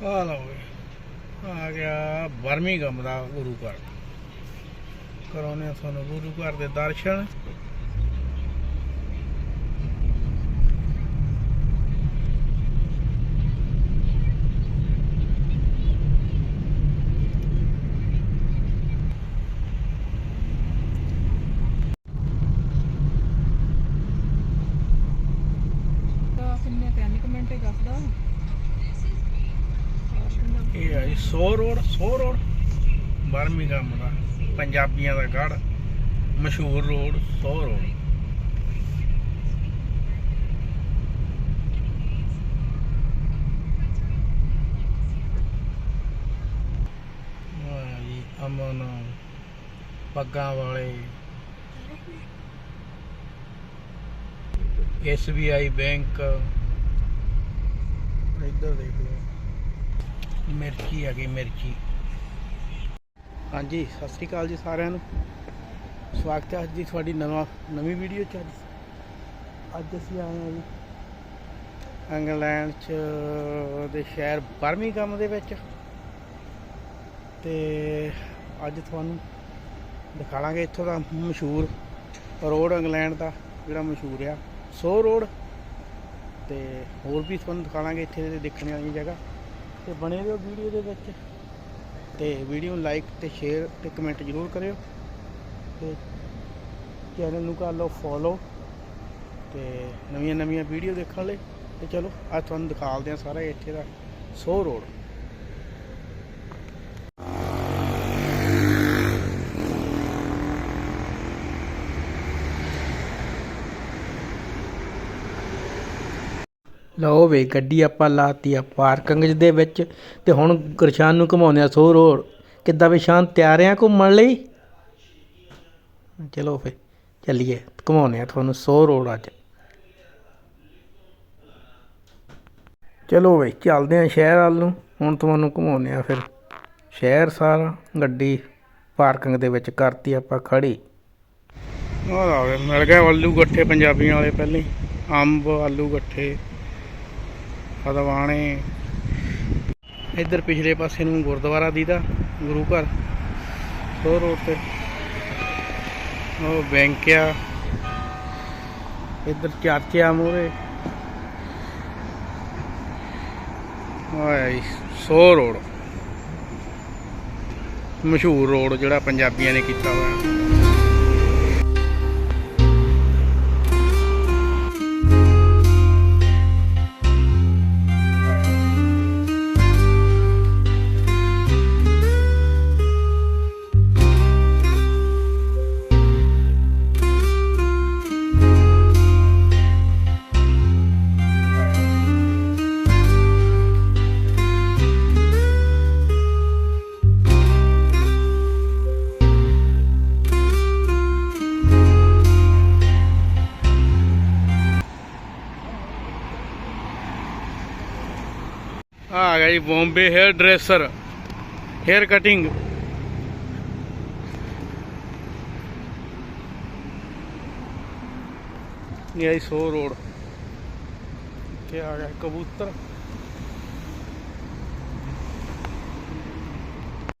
ਆ ਲਓ ਆ ਗਿਆ ਬਰਮਿੰਗਮ ਦਾ ਗੁਰੂ ਘਰ। ਕਰਾਉਨੇ ਆ ਤੁਹਾਨੂੰ ਗੁਰੂ ਘਰ ਦੇ ਦਰਸ਼ਨ ਤਾਂ ਕਿੰਨੇ ਤਿੰਨ ਕੁ ਮਿੰਟ ਹੀ ਦੱਸਦਾ ਇਹ ਆ ਜੀ Soho road, Soho road. Birmingham ਦਾ ਪੰਜਾਬੀਆਂ ਦਾ ਗੜ ਮਸ਼ਹੂਰ ਰੋਡ, ਸੋ ਰੋਡ। ਅਮਨ, ਪੱਗਾਂ ਵਾਲੇ। SBI ਬੈਂਕ ਇੱਧਰ ਦੇਖ ਲਓ। ਮਿਰਚੀ ਆ ਗਈ, ਮਿਰਚੀ। ਹਾਂਜੀ, ਸਤਿ ਸ੍ਰੀ ਅਕਾਲ ਜੀ ਸਾਰਿਆਂ ਨੂੰ। ਸਵਾਗਤ ਹੈ ਅੱਜ ਦੀ ਤੁਹਾਡੀ ਨਵਾਂ, ਨਵੀਂ ਵੀਡੀਓ ਚ ਅੱਜ। ਅੱਜ ਅਸੀਂ ਆਏ ਹਾਂ ਜੀ ਇੰਗਲੈਂਡ ਚ ਦੇ ਸ਼ਹਿਰ ਬਰਮਿੰਗਮ ਦੇ ਵਿੱਚ। ਤੇ ਅੱਜ ਤੁਹਾਨੂੰ ਦਿਖਾਵਾਂਗੇ ਇੱਥੋਂ ਦਾ ਮਸ਼ਹੂਰ ਰੋਡ ਇੰਗਲੈਂਡ ਦਾ, ਜਿਹੜਾ ਮਸ਼ਹੂਰ ਆ। ਸੋ ਰੋਡ। ਤੇ ਹੋਰ ਵੀ ਤੁਹਾਨੂੰ ਦਿਖਾਵਾਂਗੇ ਇੱਥੇ ਦੇ ਦੇਖਣ ਵਾਲੀਆਂ ਜਗ੍ਹਾ। ਤੇ ਬਣੇ ਰਹੋ ਵੀਡੀਓ ਦੇ ਵਿੱਚ। ਤੇ ਵੀਡੀਓ ਨੂੰ ਲਾਈਕ ਤੇ ਸ਼ੇਅਰ ਤੇ ਕਮੈਂਟ ਜ਼ਰੂਰ ਕਰਿਓ। ਤੇ ਚੈਨਲ ਨੂੰ ਕਰ ਲਓ ਫੋਲੋ ਤੇ ਨਵੀਆਂ ਨਵੀਆਂ ਵੀਡੀਓ ਦੇਖਣ ਲਈ। ਤੇ ਚਲੋ ਅੱਜ ਤੁਹਾਨੂੰ ਦਿਖਾਲਦੇ ਆ ਸਾਰਾ ਇੱਥੇ ਦਾ ਸੋ ਰੋਡ ਲਓ ਵੇ, ਗੱਡੀ ਆਪਾਂ ਲਾਤੀ ਆ ਪਾਰਕਿੰਗ ਦੇ ਵਿੱਚ ਤੇ ਹੁਣ ਗੁਰਸ਼ਾਨ ਨੂੰ ਘਮਾਉਂਦੇ ਆ ਸੋ ਰੋਡ। ਕਿੱਦਾਂ ਵੀ ਸ਼ਾਨ ਤਿਆਰ ਆ ਘੁੰਮਣ ਲਈ? ਚਲੋ ਫੇ, ਚੱਲੀਏ, ਘਮਾਉਂਦੇ ਆ ਤੁਹਾਨੂੰ ਸੋ ਰੋਡ ਅੱਜ। ਚਲੋ ਵੇ ਚੱਲਦੇ ਆ ਸ਼ਹਿਰ ਵੱਲ ਨੂੰ। ਹੁਣ ਤੁਹਾਨੂੰ ਘਮਾਉਂਦੇ ਆ ਫਿਰ ਸ਼ਹਿਰ ਸਾਰਾ, ਗੱਡੀ ਪਾਰਕਿੰਗ ਦੇ ਵਿੱਚ ਕਰਤੀ ਆਪਾਂ ਖੜੀ। ਉਹ ਆ ਮਿਲ ਗਏ ਆਲੂ ਗੱਠੇ ਪੰਜਾਬੀਆਂ ਵਾਲੇ ਪਹਿਲੇ, ਅੰਬ, ਆਲੂ ਗੱਠੇ। ਹਦਵਾਣੇ ਇੱਧਰ ਪਿਛਲੇ ਪਾਸੇ ਨੂੰ ਗੁਰਦੁਆਰਾ ਦੀਦਾ, ਗੁਰੂ ਘਰ। ਸੋ ਰੋਡ ਤੇ। ਉਹ ਬੈਂਕ ਆ। ਇੱਧਰ ਚਰਚ ਆ ਮੂਹਰੇ। ਓਏ, ਸੋ ਰੋਡ। ਮਸ਼ਹੂਰ ਰੋਡ ਜਿਹੜਾ ਪੰਜਾਬੀਆਂ ਨੇ ਕੀਤਾ ਹੋਇਆ। ਆ ਆ ਗਿਆ ਜੀ Bombay hairdresser hair cutting ਇਹ ਆਈ ਸੋ ਰੋਡ ਇੱਥੇ ਕਬੂਤਰ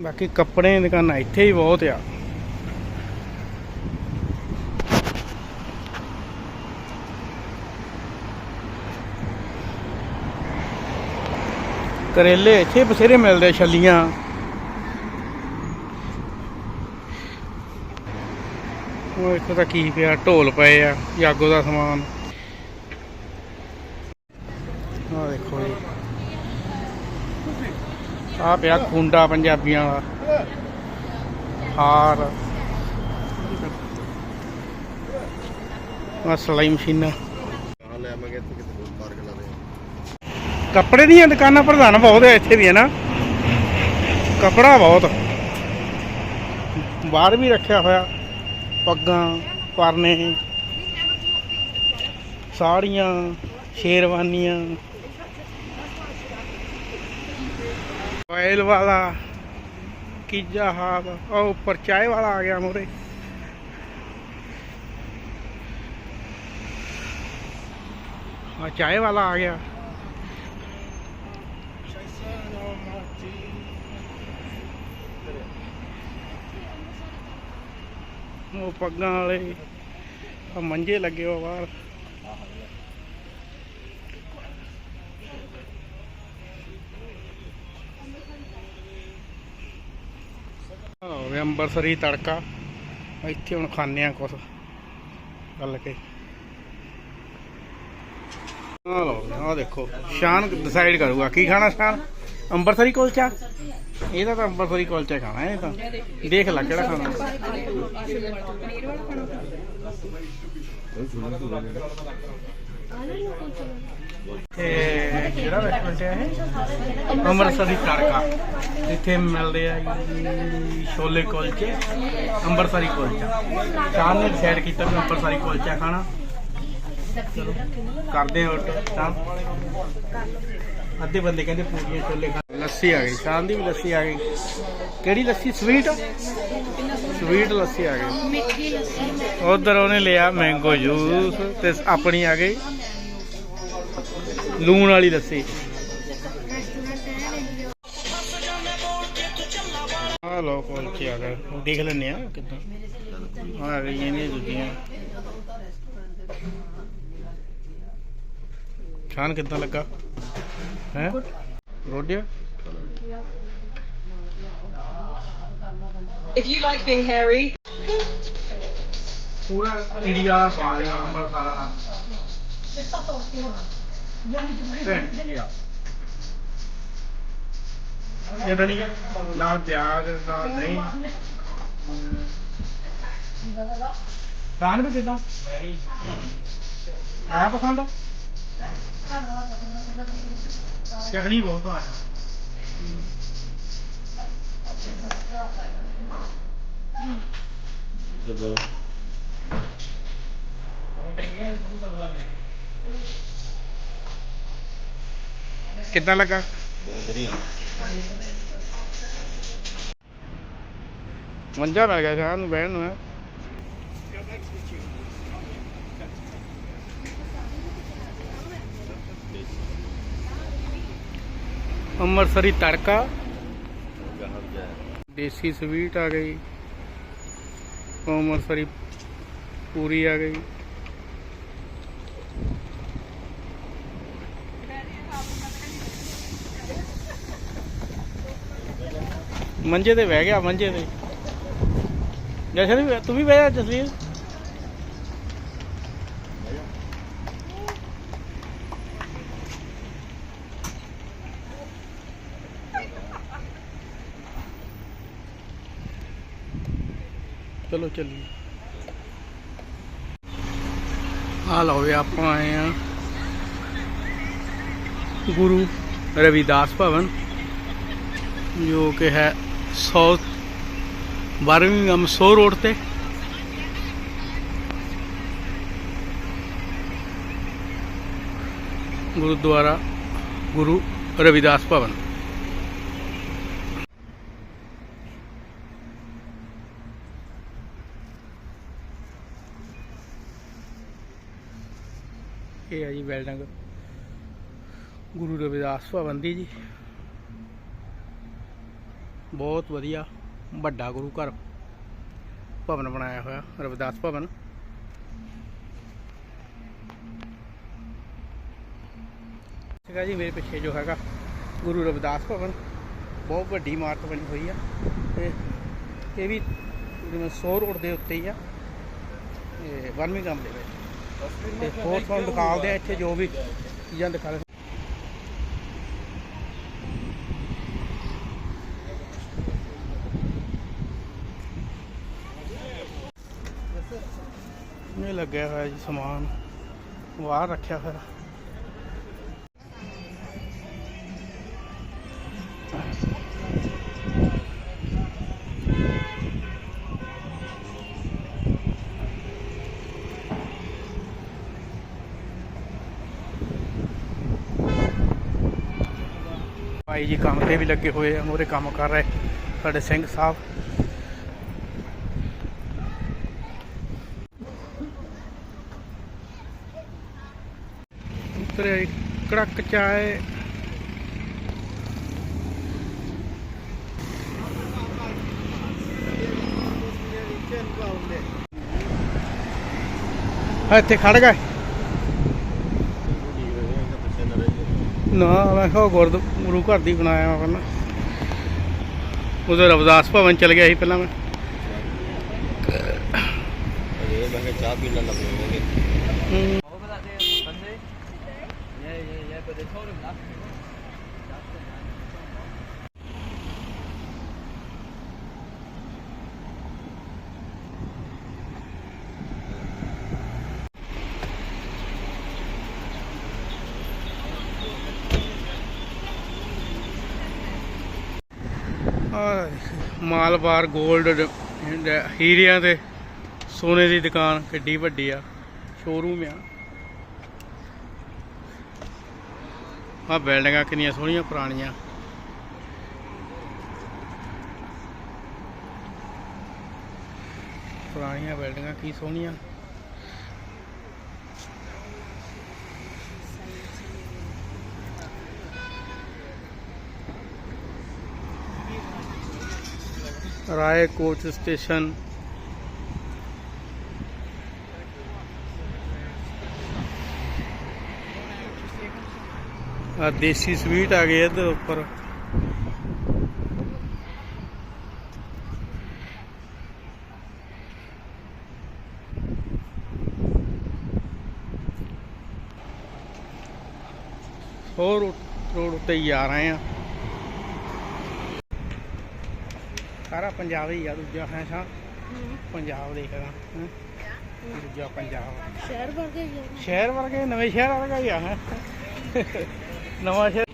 ਬਾਕੀ ਕੱਪੜੇ ਦੀ ਦੁਕਾਨਾਂ ਇੱਥੇ ਹੀ ਬਹੁਤ ਆ ਕਰੇਲੇ ਇੱਥੇ ਬਥੇਰੇ ਮਿਲਦੇ ਛੱਲੀਆਂ। ਉਹ ਇੱਥੇ ਤਾਂ ਕੀ ਪਿਆ, ਢੋਲ ਪਏ ਆ, ਜਾਗੋ ਦਾ ਸਮਾਨ। ਆ ਦੇਖੋ ਜੀ। ਆ ਪਿਆ ਖੁੰਡਾ ਪੰਜਾਬੀਆਂ ਦਾ। ਹਾਰ। ਆ ਸਲਾਈ ਮਸ਼ੀਨਾਂ। ਲੈ ਆਵਾਂਗੇ ਇੱਥੇ ਕਿਤੇ ਕੱਪੜੇ ਦੀਆਂ ਦੁਕਾਨਾਂ ਪ੍ਰਧਾਨ ਬਹੁਤ ਹੈ ਇੱਥੇ ਵੀ, ਹੈ ਨਾ? ਕੱਪੜਾ ਬਹੁਤ। ਬਾਹਰ ਵੀ ਰੱਖਿਆ ਹੋਇਆ, ਪੱਗਾਂ, ਪਰਨੇ, ਸਾੜੀਆਂ, ਸ਼ੇਰਵਾਨੀਆਂ। ਆਇਲ ਵਾਲਾ, ਕੀਜਾ ਹਾਬ, ਉਹ ਉੱਪਰ ਚਾਹ ਵਾਲਾ ਆ ਗਿਆ ਮੋਰੇ ਆ ਚਾਹ ਵਾਲਾ ਆ ਗਿਆ। ਉਹ ਪੱਗਾਂ ਵਾਲੇ ਆ ਮੰਜੇ ਲੱਗੇ ਹੋ ਬਾਹਰ ਅੰਬਰਸਰੀ ਤੜਕਾ। ਇੱਥੇ ਹੁਣ ਖਾਣੇ ਆ ਕੁਛ, ਗੱਲ ਕੇ। ਆ ਲਓ ਆ ਦੇਖੋ, ਸ਼ਾਨ ਡਿਸਾਈਡ ਕਰੂਗਾ। ਕੀ ਖਾਣਾ ਸ਼ਾਨ? ਅੰਬਰਸਰੀ ਕੁਲਚਾ ਇਹਦਾ ਤਾਂ ਅੰਬਰਸਰੀ ਕੁਲਚਾ ਖਾਣਾ, ਇਹ ਤਾਂ। ਦੇਖ ਲੈ ਕਿਹੜਾ ਖਾਣਾ। ਤੇ ਜਿਹੜਾ ਰੈਸਟੋਰੈਂਟ ਹੈ ਇਹ? ਅੰਮ੍ਰਿਤਸਰੀ ਤੜਕਾ। ਇੱਥੇ ਮਿਲਦੇ ਆ ਜੀ ਛੋਲੇ ਕੁਲਚੇ ਅੰਮ੍ਰਿਤਸਰੀ ਕੁਲਚਾ। ਸ਼ਾਮ ਨੇ ਡਿਸਾਈਡ ਕੀਤਾ ਵੀ ਅੰਮ੍ਰਿਤਸਰੀ ਕੁਲਚਾ ਖਾਣਾ। ਚਲੋ, ਕਰਦੇ ਆ ਆਰਡਰ ਸ਼ਾਮ ਅੱਧੇ ਬੰਦੇ ਕਹਿੰਦੇ ਪੂਰੀਆਂ ਛੋਲੇ ਖਾ ਲੱਸੀ ਆ ਗਈ ਸ਼ਾਮ ਦੀ ਵੀ ਲੱਸੀ ਆ ਗਈ। ਕਿਹੜੀ ਲੱਸੀ? ਸਵੀਟ ਸਵੀਟ ਲੱਸੀ ਆ ਗਈ। ਮਿੱਠੀ ਲੱਸੀ। ਉਧਰ ਉਹਨੇ ਲਿਆ ਮੈਂਗੋ ਜੂਸ ਤੇ ਆਪਣੀ ਆ ਗਈ। ਲੂਣ ਵਾਲੀ ਲੱਸੀ। ਆ ਲੋ ਕੁਲਚੇ ਆ ਗਏ ਦੇਖ ਲੈਨੇ ਆ ਕਿੱਦਾਂ। ਆ ਗਈਆਂ ਨੇ ਦੂਜੀਆਂ। ਖਾਣ ਕਿੱਦਾਂ ਲੱਗਾ? ਹੈ ਰੋਟੀਆਂ If you like being hairy, ਪੂਰਾ ਇੰਡੀਆ ਪਾ ਲਿਆ ਅੰਬਰ ਸਾਰਾ ਇਹ ਤਾਂ ਨਹੀਂ ਨਾਲ ਪਿਆਜ਼ ਨਾਲ ਨਹੀਂ ਖਾਣ ਵੀ ਕਿਦਾਂ ਚਖਣੀ ਬਹੁਤ ਆ। ਕਿੱਦਾਂ ਲੱਗਾ? ਮੰਜਾ ਮਿਲ ਗਿਆ ਸ਼ਾਮ ਨੂੰ ਬਹਿਣ ਨੂੰ ਅੰਮ੍ਰਿਤਸਰੀ ਤੜਕਾ। ਦੇਸੀ ਸਵੀਟ ਆ ਗਈ। ਅੰਮ੍ਰਿਤਸਰੀ ਪੂਰੀ ਆ ਗਈ। ਮੰਜੇ ਤੇ ਬਹਿ ਗਿਆ ਮੰਜੇ ਤੇ। ਜਸ਼ਨ ਤੂੰ ਵੀ ਬਹਿ ਜਾ ਜਸਲੀਨ ਚੱਲੀਏ। ਆ ਲਓ ਵੀ ਆਪਾਂ ਆਏ ਆ ਗੁਰੂ ਰਵਿਦਾਸ ਭਵਨ, ਜੋ ਕਿ ਹੈ ਸਾਊਥ ਬਰਮਿੰਗਮ ਸੋ ਰੋਡ ਤੇ। ਗੁਰਦੁਆਰਾ ਗੁਰੂ ਰਵਿਦਾਸ ਭਵਨ। ਜੀ ਬਿਲਡਿੰਗ ਗੁਰੂ ਰਵਿਦਾਸ ਭਵਨ ਦੀ ਜੀ। ਬਹੁਤ ਵਧੀਆ, ਵੱਡਾ ਗੁਰੂ ਘਰ ਭਵਨ ਬਣਾਇਆ ਹੋਇਆ, ਰਵਿਦਾਸ ਭਵਨ। ਹੈਗਾ ਜੀ, ਮੇਰੇ ਪਿੱਛੇ ਜੋ ਹੈਗਾ ਗੁਰੂ ਰਵਿਦਾਸ ਭਵਨ। ਬਹੁਤ ਵੱਡੀ ਇਮਾਰਤ ਬਣੀ ਹੋਈ ਆ। ਤੇ ਇਹ ਵੀ ਜਿਵੇਂ ਸੋ ਰੋਡ ਦੇ ਉੱਤੇ ਹੀ ਆ। ਇਹ ਬਰਮਿੰਗਮ ਦੇ ਵਿੱਚ। ਤੇ ਹੋਰ ਤੁਹਾਨੂੰ ਦਿਖਾਉਂਦੇ ਆ ਇੱਥੇ ਜੋ ਵੀ ਚੀਜ਼ਾਂ ਦਿਖਾ ਰਹੇ ਇਹ ਲੱਗਿਆ ਹੋਇਆ ਜੀ ਸਮਾਨ। ਬਾਹਰ ਰੱਖਿਆ ਹੋਇਆ। ਭਾਈ ਜੀ ਕੰਮ ਤੇ ਵੀ ਲੱਗੇ ਹੋਏ ਆ ਮੋਰੇ ਕੰਮ ਕਰ ਰਹੇ ਸਾਡੇ ਸਿੰਘ ਸਾਹਿਬ। ਉਤਰੇ ਕੜਕ ਚਾਏ। ਇੱਥੇ ਖੜ ਗਏ ਬੱਚੇ ਨਾ ਰਹੇ ਨਾ ਮੈਂ ਕਿਹਾ ਗੁਰਦ ਗੁਰੂ ਘਰ ਦੀ ਬਣਾਇਆ ਪਹਿਲਾਂ। ਉਧਰ ਰਵਿਦਾਸ ਭਵਨ ਚਲ ਗਿਆ ਸੀ ਪਹਿਲਾਂ ਮੈਂ। ਮੈਂ ਕਿਹਾ ਚਾਹ ਪੀਣ ਲੱਗ ਪਵਾਂਗੇ ਹਮ, ਆਹ ਮਾਲਬਾਰ 골ਡ ਹੀਰਿਆਂ ਦੇ ਸੋਨੇ ਦੀ ਦੁਕਾਨ ਕਿੱਡੀ ਵੱਡੀ ਆ ਸ਼ੋਰੂਮ ਆ। ਆ ਬਿਲਡਿੰਗਾਂ ਕਿੰਨੀਆਂ ਸੋਹਣੀਆਂ ਪੁਰਾਣੀਆਂ। ਪੁਰਾਣੀਆਂ ਬਿਲਡਿੰਗਾਂ ਕੀ ਸੋਹਣੀਆਂ। ਰਾਏ ਕੋਚ ਸਟੇਸ਼ਨ ਆ ਦੇਸੀ ਸਵੀਟ ਆ ਗਏ ਇੱਧਰ ਉੱਪਰ ਹੋਰ ਰੋਡ ਉੱਤੇ ਹੀ ਆ ਰਹੇ ਆ ਸਾਰਾ ਪੰਜਾਬ ਹੀ ਆ ਦੂਜਾ ਹੈ ਸਾ। ਪੰਜਾਬ ਦੇਖਦਾ। ਦੂਜਾ ਪੰਜਾਬ। ਸ਼ਹਿਰ ਵਰਗਾ ਸ਼ਹਿਰ ਵਰਗੇ ਨਵੇਂ ਸ਼ਹਿਰ ਵਰਗਾ ਹੀ ਆ ਹੈ। ਨਵਾਂ ਸ਼ਹਿਰ।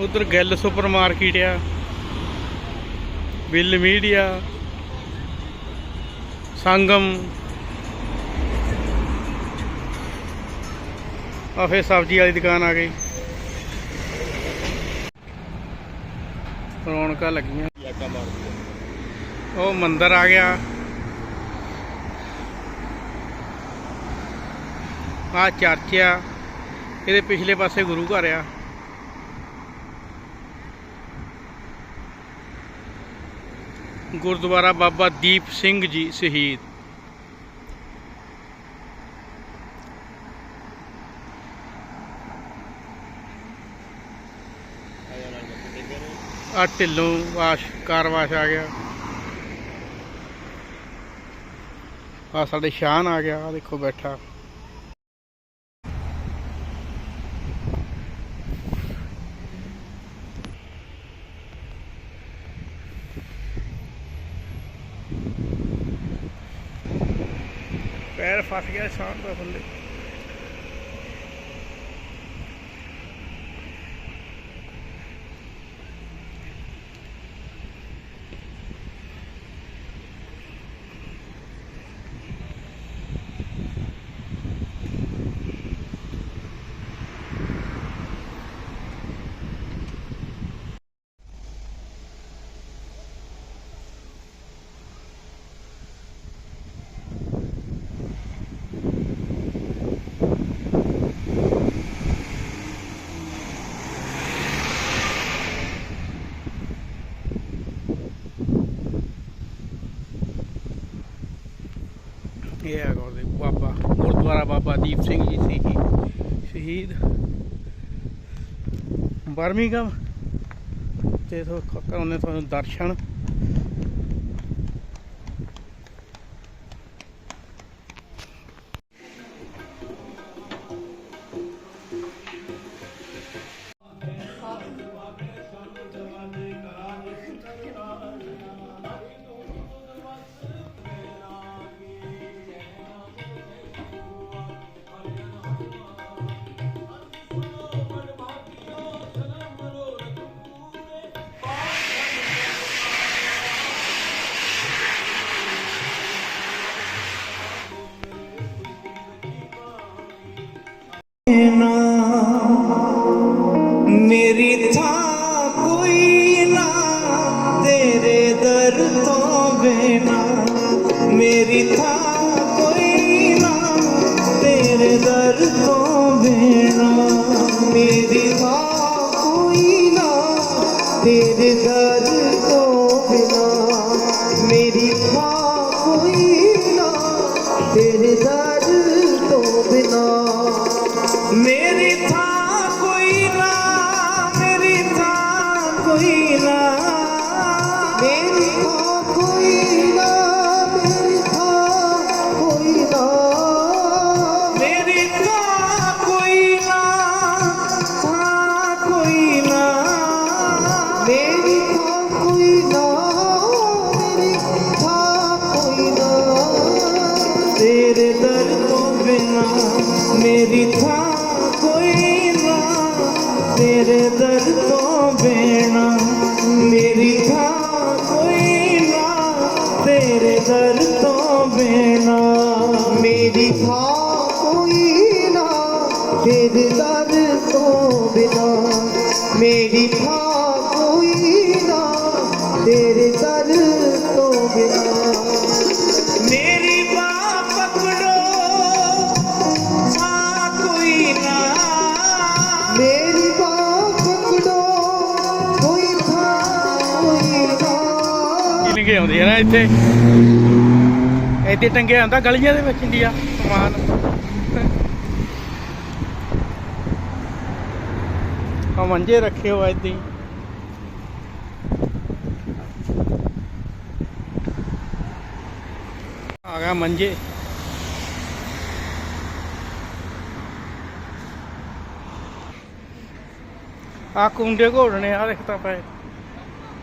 ਉਧਰ ਗਿੱਲ ਸੁਪਰ ਮਾਰਕੀਟ ਆ। ਬਿੱਲ ਮੀਡੀਆ। ਸੰਗਮ। ਆ ਫੇ ਸਬਜ਼ੀ ਵਾਲੀ ਦੁਕਾਨ ਆ ਗਈ। ਰੌਣਕਾਂ ਲੱਗੀਆਂ। ਯਾਕਾ ਮਾਰਦੀ ਉਹ ਮੰਦਰ ਆ ਗਿਆ। ਆ ਚਰਚ ਆ। ਇਹਦੇ ਪਿਛਲੇ ਪਾਸੇ ਗੁਰੂ ਘਰ ਆ। ਗੁਰਦੁਆਰਾ ਬਾਬਾ ਦੀਪ ਸਿੰਘ ਜੀ ਸ਼ਹੀਦ। ਆ ਢਿੱਲੋਂ ਵਾਸ਼ ਕਾਰਵਾਸ਼ ਆ ਗਿਆ। ਆ ਸਾਡੇ ਸ਼ਾਨ ਆ ਗਿਆ ਆ ਦੇਖੋ ਬੈਠਾ। ਪੈਰ ਫਸ ਗਿਆ ਸ਼ਾਨ ਦਾ ਥੱਲੇ। ਇਹ ਹੈ ਗੁਰਦੇ ਬਾਬਾ, ਗੁਰਦੁਆਰਾ ਬਾਬਾ ਦੀਪ ਸਿੰਘ ਜੀ ਸੀ ਸ਼ਹੀਦ। ਬਰਮਿੰਗਮ ਤੇ ਤੋਂ ਕਰਾਉਣੇ ਤੁਹਾਨੂੰ ਦਰਸ਼ਨ। तेरे ਆਉਂਦੇ ਇੱਥੇ ਇੱਥੇ ਟੰਗੇ ਗਲੀਆਂ ਦੇ ਵਿੱਚ ਇੰਡੀਆ, ਸਮਾਨ। ਆ ਮੰਜੇ ਰੱਖੇ ਹੋ ਏਦਾਂ ਹੀ। ਆ ਗਿਆ ਮੰਜੇ। ਆ ਕੁੰਡੇ ਘੋੜਨੇ ਆ ਦੇਖਤਾ ਪਏ।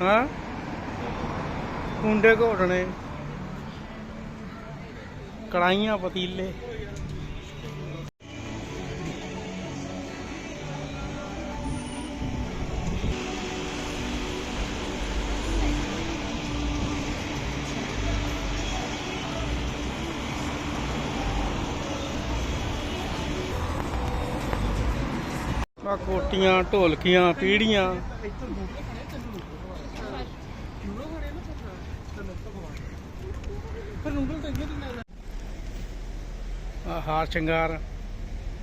ਹਾਂ? ਕੁੰਡੇ ਘੋੜਨੇ ਕੜਾਈਆਂ ਪਤੀਲੇ। ਆ ਕੋਟੀਆਂ ਢੋਲਕੀਆਂ ਪੀੜੀਆਂ। ਹਾਰ ਸ਼ਿੰਗਾਰ,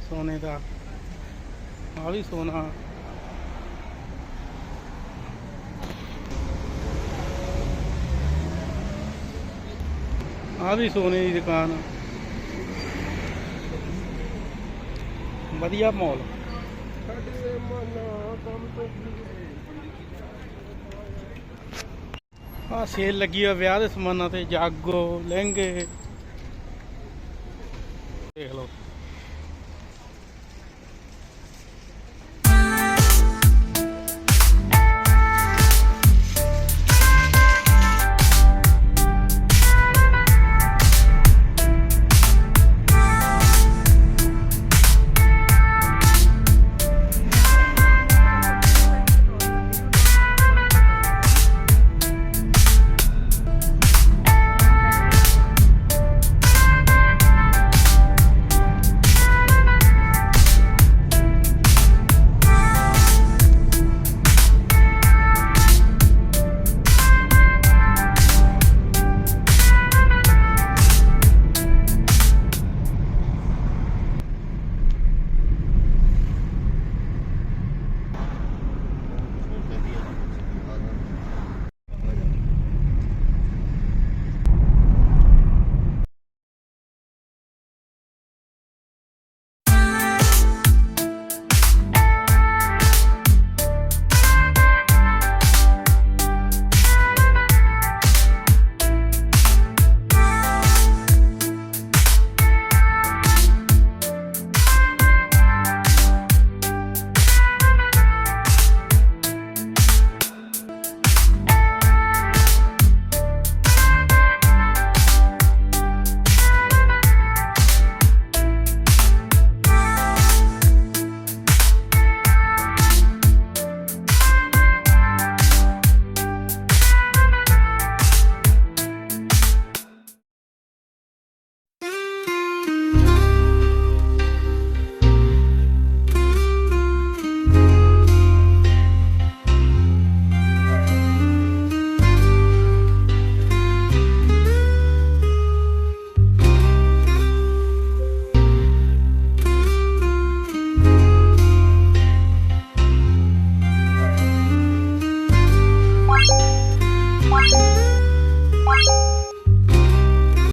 ਸੋਨੇ ਦਾ ਆ ਵੀ ਸੋਨਾ। ਆ ਵੀ ਸੋਨੇ ਦੀ ਦੁਕਾਨ। ਵਧੀਆ ਮਾਲ ਆ ਸੇਲ ਲੱਗੀ ਆ ਵਿਆਹ ਦੇ ਸਮਾਨਾਂ ਤੇ, ਜਾਗੋ, ਲਹਿੰਗੇ। ਦੇਖ ਲਓ